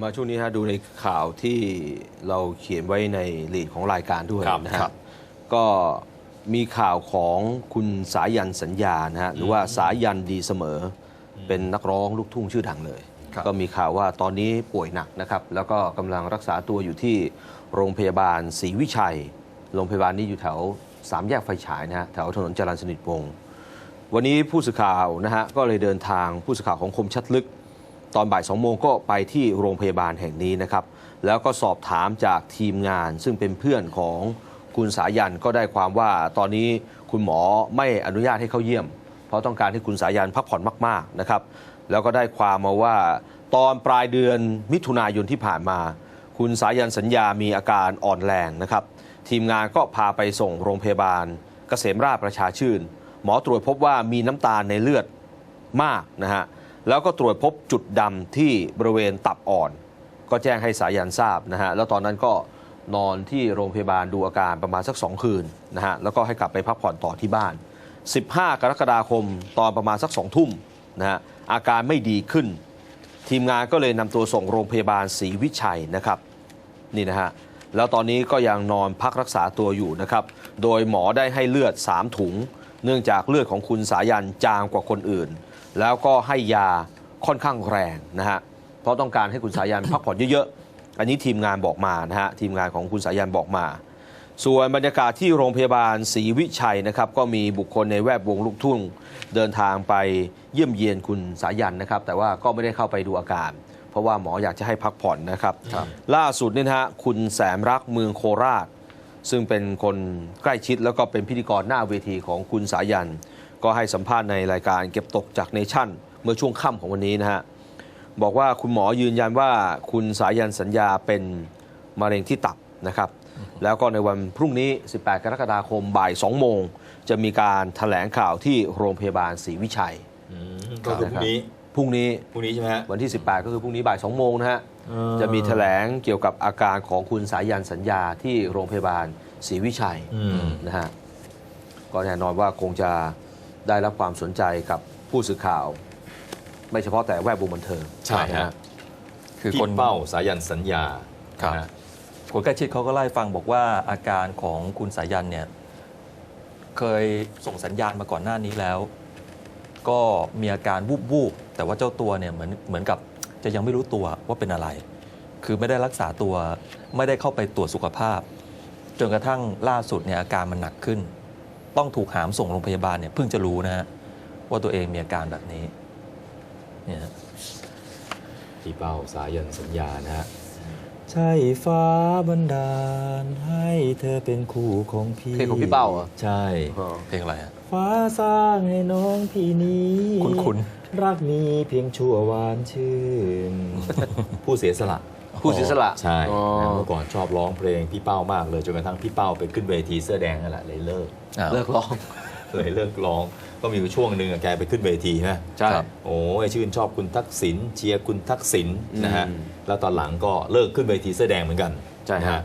มาช่วงนี้ฮะดูในข่าวที่เราเขียนไว้ในลีดของรายการด้วยครับนะฮะครับก็มีข่าวของคุณสายันสัญญานะฮะหรือว่าสายันดีเสมออเป็นนักร้องลูกทุ่งชื่อดังเลย ครับ ก็มีข่าวว่าตอนนี้ป่วยหนักนะครับ แล้วก็กำลังรักษาตัวอยู่ที่โรงพยาบาลศรีวิชัย โรงพยาบาลนี้อยู่แถวสามแยกไฟฉายนะฮะแถวถนนจรัญสนิทวงศ์ วันนี้ผู้สื่อข่าวนะฮะก็เลยเดินทางผู้สื่อข่าวของคมชัดลึก ตอนบ่ายสองโมงก็ไปที่โรงพยาบาลแห่งนี้นะครับ แล้วก็สอบถามจากทีมงานซึ่งเป็นเพื่อนของคุณสายันก็ได้ความว่าตอนนี้คุณหมอไม่อนุญาตให้เข้าเยี่ยม เพราะต้องการให้คุณสายันพักผ่อนมาก ๆนะครับ แล้วก็ได้ความมาว่า ตอนปลายเดือนมิถุนายนที่ผ่านมา คุณสายันสัญญามีอาการอ่อนแรงนะครับ ทีมงานก็พาไปส่งโรงพยาบาล เกษมราชประชาชื่น หมอตรวจพบว่ามีน้ำตาลในเลือดมากนะฮะ แล้วก็ตรวจพบจุดดำที่บริเวณตับอ่อน ก็แจ้งให้สายันทราบนะฮะแล้วตอนนั้นก็นอนที่โรงพยาบาลดูอาการประมาณสัก 2 คืนนะฮะแล้วก็ให้กลับไปพักผ่อนต่อที่บ้าน 15 กรกฎาคมตอนประมาณสัก 2 ทุ่มนะฮะอาการไม่ดีขึ้น ทีมงานก็เลยนำตัวส่งโรงพยาบาลศรีวิชัยนะครับนี่นะฮะแล้วตอนนี้ก็ยังนอนพักรักษาตัวอยู่นะครับ โดยหมอได้ให้เลือด 3 ถุง เนื่องจากเลือดของคุณสายันจางกว่าคนอื่น แล้วก็ให้ยาค่อนข้างแรงนะฮะเพราะต้องการให้คุณสายันพักผ่อนเยอะๆ อันนี้ทีมงานบอกมานะฮะทีมงานของคุณสายันบอกมา ส่วนบรรยากาศที่โรงพยาบาลศรีวิชัยนะครับก็มีบุคคลในแวดวงลูกทุ่ง เดินทางไปเยี่ยมเยียนคุณสายันนะครับ แต่ว่าก็ไม่ได้เข้าไปดูอาการเพราะว่าหมออยากจะให้พักผ่อนนะครับล่าสุดเนี่ยนะฮะคุณแสมรักเมืองโคราช ซึ่งเป็นคนใกล้ชิดแล้วก็เป็นพิธีกรหน้าเวทีของคุณสายัน ก็ให้สัมภาษณ์ในรายการเก็บตกจากเนชั่น เมื่อช่วงค่ำของวันนี้นะฮะบอกว่าคุณหมอยืนยันว่าคุณสายันสัญญาเป็นมะเร็งที่ตับนะครับ แล้วก็ในวันพรุ่งนี้ 18 กรกฎาคมบ่าย 2 โมง จะมีการแถลงข่าวที่โรงพยาบาลศรีวิชัยอืมก็คือพรุ่งนี้พรุ่งนี้พรุ่งนี้ใช่ไหมฮะวันที่ 18 ก็คือพรุ่งนี้บ่าย 2 โมงนะฮะเออ จะมีแถลงเกี่ยวกับอาการของคุณสายันสัญญาที่โรงพยาบาลศรีวิชัยอืมนะฮะก็แน่นอนว่าคงจะได้รับความสนใจกับผู้สื่อข่าว ไม่เฉพาะแต่แวดวงบันเทิงใช่ฮะนะฮะคือพี่คนเป้าสายันสัญญาครับนะฮะคนใกล้ชิดเขาก็เล่าให้ฟังบอกว่าอาการของคุณสายันเนี่ยเคยส่งสัญญาณมาก่อนหน้านี้แล้ว ก็มีอาการวูบวูบๆแต่ว่าเจ้าตัวเนี่ยเหมือนเหมือนกับ จะยังไม่รู้ตัวว่าเป็นอะไร คือไม่ได้รักษาตัว ไม่ได้เข้าไปตรวจสุขภาพ จนกระทั่งล่าสุดเนี่ยอาการมันหนักขึ้น ต้องถูกหามส่งโรงพยาบาลเนี่ยเพิ่งจะรู้นะฮะว่าตัวเองมีอาการแบบนี้เนี่ยฮะพี่เป้าสายันสัญญานะฮะ ใช่ฟ้าบันดาล ให้เธอเป็นคู่ของพี่เพลงของพี่เป้าเหรอใช่ เพลงอะไรฮะฟ้าสร้างให้น้องพี่นี้คุ้นรักมีเพียงชั่ววานชื่น ผู้เสียสละ ผู้เสียสละใช่อ๋อนะเมื่อก่อนชอบร้องเพลงพี่เป้ามากเลยจนกระทั่งพี่เป้าไปขึ้นเวทีเสื้อแดงนั่นแหละเลยเลิกอ้าวเลิกร้อง เลยเลิกร้อง ก็มีอยู่ช่วงหนึ่งอะแกไปขึ้นเวทีนะใช่ ครับ โอ้ยชื่นชอบคุณทักษิณเชียร์คุณทักษิณนะฮะอืมแล้วตอนหลังก็เลิกขึ้นเวทีเสื้อแดงเหมือนกันใช่ฮะ นะฮะ